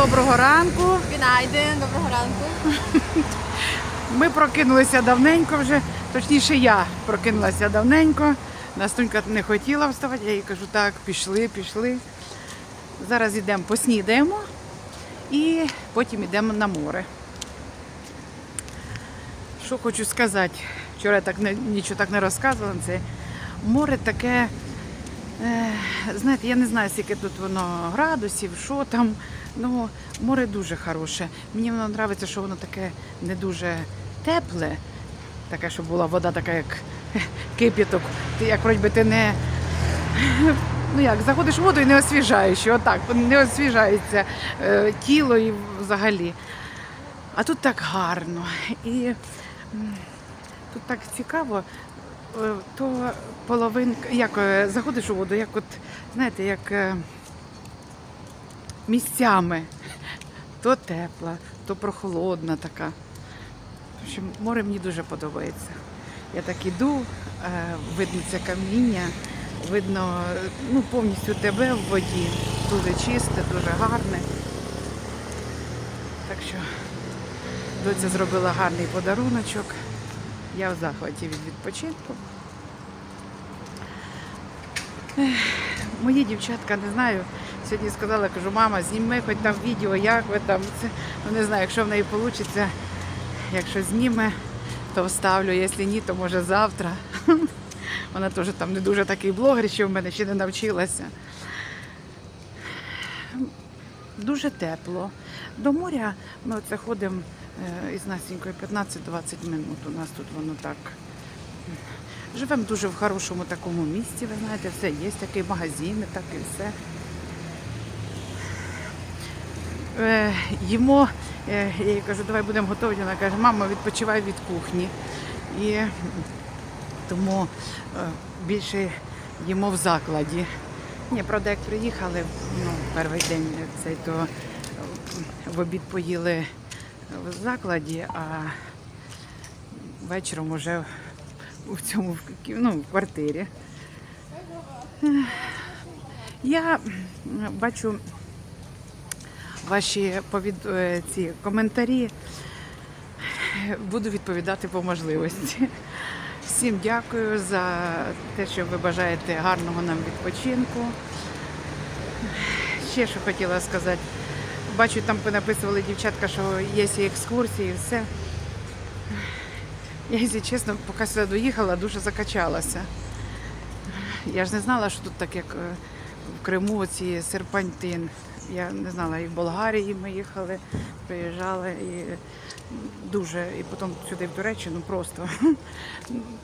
доброго ранку. Günaydın, доброго ранку. Ми прокинулися давненько вже, точніше, я прокинулася давненько. Настунька не хотіла вставати, я їй кажу, так, пішли, пішли. Зараз йдемо поснідаємо і потім йдемо на море. Що хочу сказати, вчора я так не, нічого так не розказувала. Це море таке, знаєте, я не знаю, скільки тут воно градусів, що там. Ну, море дуже хороше. Мені воно подобається, що воно таке не дуже тепле, таке, щоб була вода така, як кип'яток. Ти як вроді би ти не. Ну як, заходиш в воду і не освіжаєш, отак, не освіжається е, тіло і взагалі. А тут так гарно. І тут так цікаво, то половинка, як е, заходиш у воду, як от, знаєте, як е, місцями. То тепла, то прохолодна така. В общем, море мені дуже подобається. Я так іду, е, видно це каміння, видно е, ну, повністю тебе в воді. Дуже чисте, дуже гарне. Так що доця зробила гарний подаруночок. Я в захваті від відпочинку. Мої дівчатка, не знаю, сьогодні сказала, кажу, мама, зніми хоч там відео, як ви там. Це, ну не знаю, якщо в неї вийде, якщо зніме, то вставлю, якщо ні, то може завтра. Вона теж там не дуже такий блогер, що в мене ще не навчилася. Дуже тепло. До моря ми оце ходимо із Настенькою 15-20 минут. У нас тут воно так. Живемо дуже в хорошому такому місці, ви знаєте, все є, такі магазини, так і все. Е, їмо, е, я їй кажу, давай будемо готові. Вона каже, мама, відпочивай від кухні. І тому е, більше їмо в закладі. Ні, правда, як приїхали, ну, перший день цей, то е, в обід поїли в закладі, а вечором уже в цьому ну, в квартирі. Я бачу ваші повід... е, ці коментарі. Буду відповідати по можливості. Всім дякую за те, що ви бажаєте гарного нам відпочинку. Ще що хотіла сказати. Бачу, там написували дівчатка, що є і екскурсії, і все. Я, якщо чесно, поки сюди доїхала, дуже закачалася. Я ж не знала, що тут так, як е, в Криму, ці серпантин. Я не знала, і в Болгарії ми їхали, приїжджали і дуже, і потім сюди в Туреччину просто.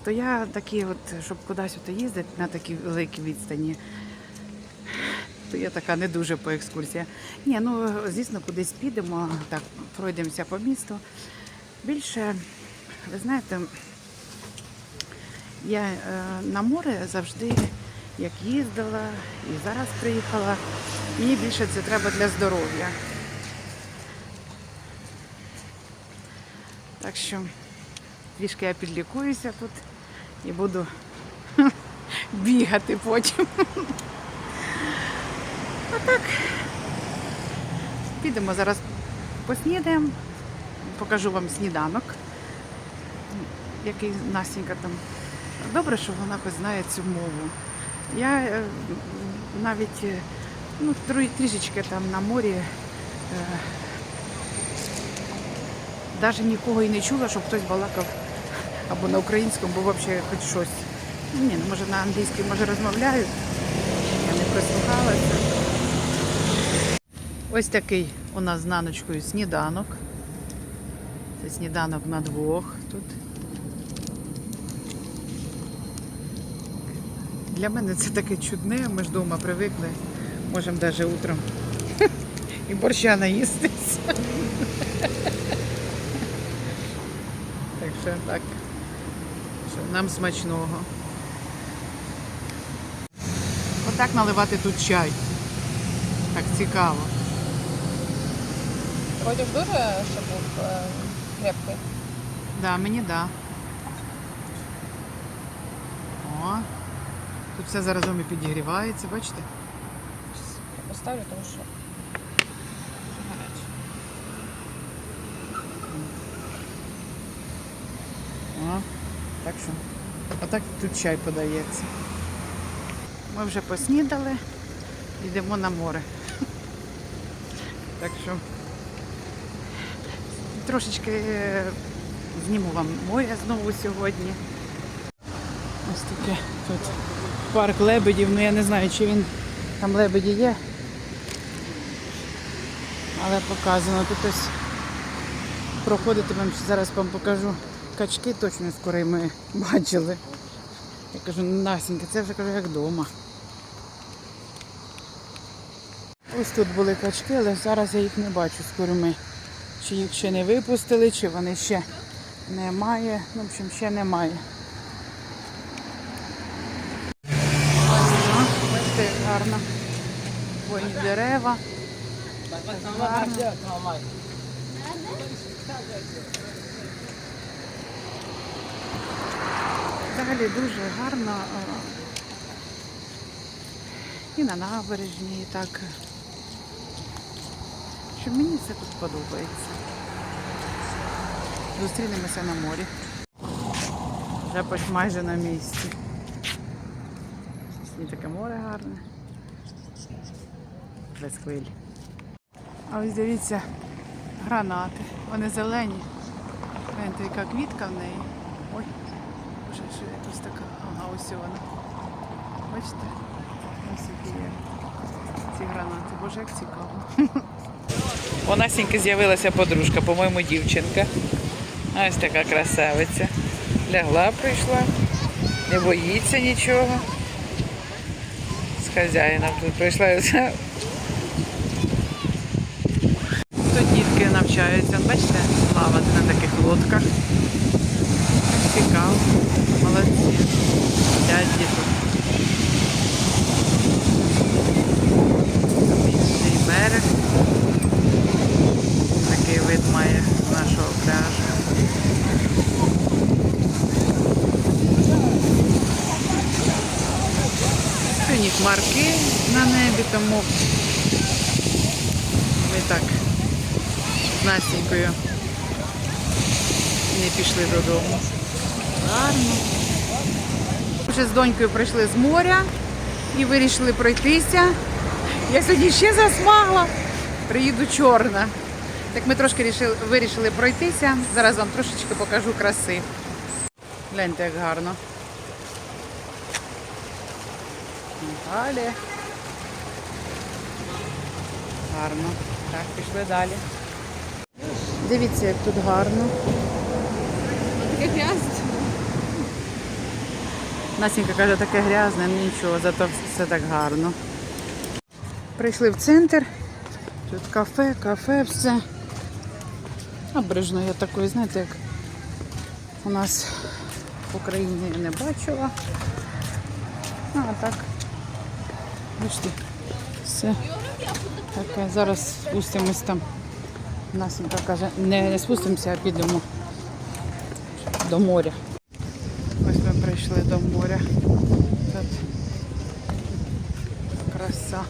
То я такі, от, щоб кудись їздити на такі великі відстані, то я така не дуже по екскурсіях. Ні, ну звісно, кудись підемо, так пройдемося по місту. Більше, ви знаєте, я е, на море завжди як їздила і зараз приїхала. Мені більше це треба для здоров'я. Так що трішки я підлікуюся тут і буду бігати потім. А так, підемо зараз поснідаємо, покажу вам сніданок, який Настенька там. Добре, що вона хоч знає цю мову. Я е, навіть е, ну, трішечки там на морі навіть нікого і не чула, щоб хтось балакав або на українському, або взагалі хоч щось. Ні, ну може на англійській може розмовляють. Я не прислухалася. Ось такий у нас з наночкою сніданок. Це сніданок на двох тут. Для мене це таке чудне, ми ж вдома привикли. Можемо навіть утром і борща наїстися. Так що так. Що нам смачного. Отак наливати тут чай. Так цікаво. Потяг дуже ще був е, крепкий. Да, мені да. О, тут все зараз і підігрівається, бачите? Я поставлю, тому що. О, так що. Отак тут чай подається. Ми вже поснідали, йдемо на море. Так що трошечки е, зніму вам море знову сьогодні. Ось таке тут парк лебедів. Ну я не знаю, чи він там лебеді є. Але показано. Тут ось проходитимемо, зараз вам покажу качки, точно скоро ми бачили. Я кажу, Насінька, це вже кажу, як вдома. Ось тут були качки, але зараз я їх не бачу з курми. Чи їх ще не випустили, чи вони ще немає. Ну, в общем, ще немає. Бачите, як гарно. Хвойні дерева. Гарно. Взагалі дуже гарно. І на набережні, і так. Що мені все тут подобається. Зустрінемося на морі. Вже майже на місці. І таке море гарне. Без хвиль. А ось дивіться, гранати. Вони зелені. Гляньте, яка квітка в неї. Ой, вже що якось така. Ага, ось вона. Бачите? Ось які є ці гранати. Боже, як цікаво. У Насіньки з'явилася подружка, по-моєму, дівчинка. Ось така красавиця. Лягла, прийшла, не боїться нічого. З хазяїном тут прийшла. Тут дітки навчаються, бачите, плавати на таких лодках. Цікаво. Молодці. Сидять діток. Берег. Такий вид має з нашого пляжу. Сині хмарки на небі, тому ми так з Настенькою не пішли додому. Гарно. Вже з донькою прийшли з моря і вирішили пройтися. Я сьогодні ще засмагла. Приїду чорна. Так ми трошки вирішили пройтися. Зараз вам трошечки покажу краси. Гляньте, як гарно. Далі. Гарно. Так, пішли далі. Дивіться, як тут гарно. Таке грязне. Насінька каже, таке грязне, ну нічого, зато все так гарно. Прийшли в центр. Тут кафе, кафе, все. Обережно я такої, знаєте, як у нас в Україні не бачила. А так. Бачите, все таке. Зараз спустимось там. Насінька каже, не, не спустимося, а підемо до моря. Ось ми прийшли до моря. Тут краса.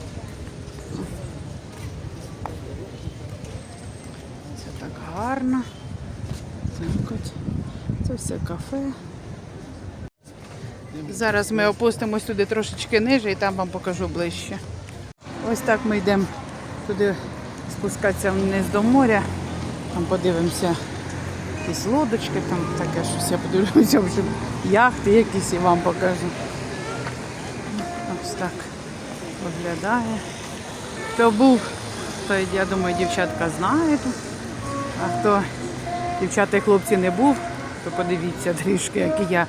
Це так гарно. Це все кафе. Зараз ми опустимось туди трошечки ниже і там вам покажу ближче. Ось так ми йдемо туди спускатися вниз до моря. Там подивимося якісь лодочки, там таке щось. Я подивлюся, вже яхти якісь і вам покажу. Ось так виглядає. Хто був, той, я думаю, дівчатка знають. А хто дівчата і хлопці не був, то подивіться трішки, як і я.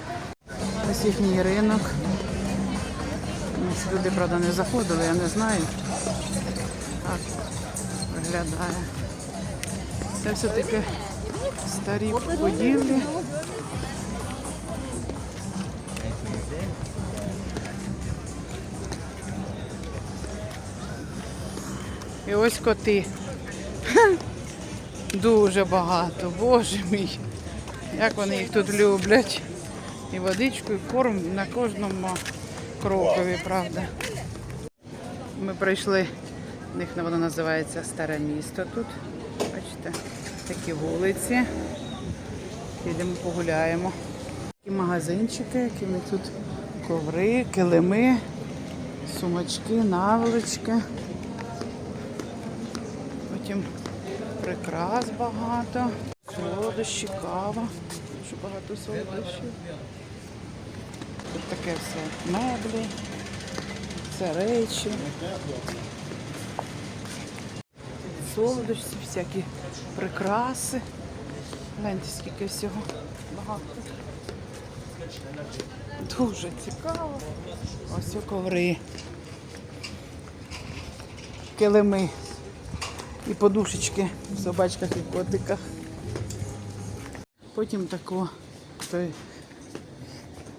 Ось їхній ринок. Сюди, правда, не заходили, я не знаю. Так виглядає. Це все-таки старі будівлі. І ось коти. Дуже багато, боже мій. Як вони їх тут люблять. І водичку, і корм на кожному крокові, правда. Ми пройшли, в них воно називається Старе місто тут. Бачите, такі вулиці. Підемо погуляємо. І магазинчики, які них тут коври, килими, сумочки, наволочки. Потім прикрас багато, солодощі, кава. Дуже багато солодощів. Тут таке все меблі, це речі. Солодощі, всякі прикраси. Гляньте, скільки всього багато. Дуже цікаво. Ось у коври. Килими і подушечки в собачках і котиках. Потім тако той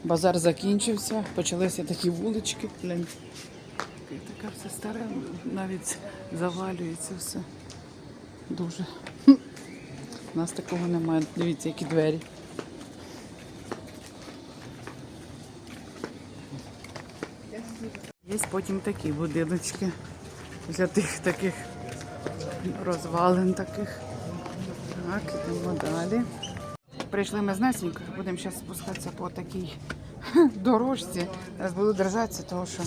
базар закінчився, почалися такі вулички. Глянь. І таке все старе, навіть завалюється все. Дуже. У нас такого немає. Дивіться, які двері. Є потім такі будиночки для тих таких розвалин таких. Так, ідемо далі. Прийшли ми з Насінькою, будемо зараз спускатися по такій дорожці. Зараз буду держатися, тому що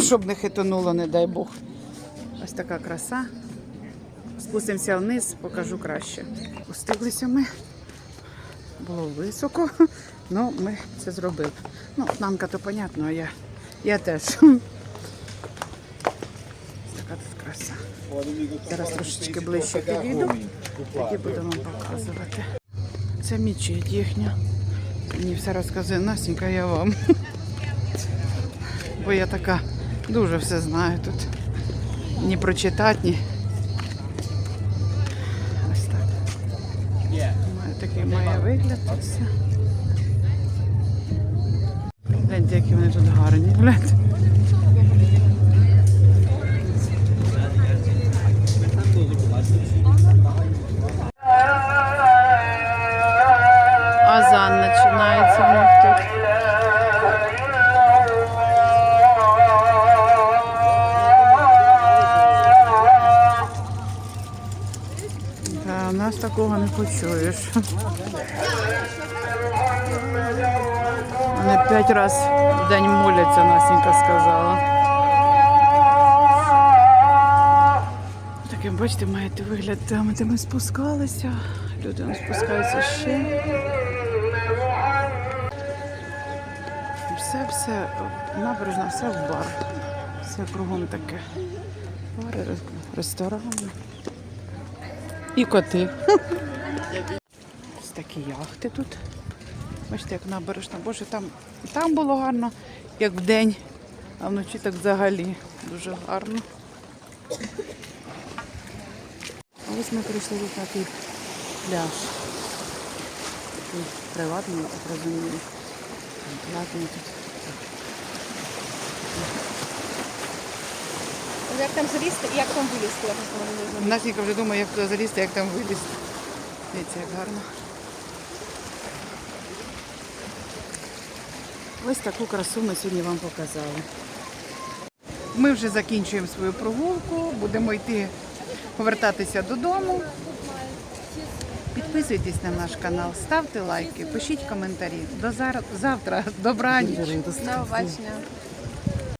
щоб не хитонуло, не дай Бог. Ось така краса. Спустимося вниз, покажу краще. Спустилися ми. Було високо, але ми це зробили. Ну, намка то понятно, а я, я теж. Така тут краса. Зараз трошечки ближче підійду, тоді буду вам показувати. Це мечеть їхня. Мені все розказує Настенька, я вам. Бо я така дуже все знаю тут. Ні прочитати, ні. Ось так. Має такий має вигляд. Гляньте, які вони тут гарні. Гляньте. Не. Вони п'ять разів в день моляться, Насінька сказала. Таким, бачите, маєте вигляд там, де ми спускалися. Люди он спускаються ще. Все, все, набережна, все в бар. Все кругом таке. Бари, ресторани. І коти. Ось такі яхти тут. Бачите, як набережна. Боже, там, там було гарно, як вдень, а вночі так взагалі дуже гарно. А ось ми прийшли в такий пляж. Такий приватний, я так розумію. Платний тут. Як там залізти і як там вилізти, я просто не вже думає, як туди залізти, як там вилізти. Дивіться, як гарно. Ось таку красу ми сьогодні вам показали. Ми вже закінчуємо свою прогулку, будемо йти повертатися додому. Підписуйтесь на наш канал, ставте лайки, пишіть коментарі. До завтра. Добраніч. До побачення.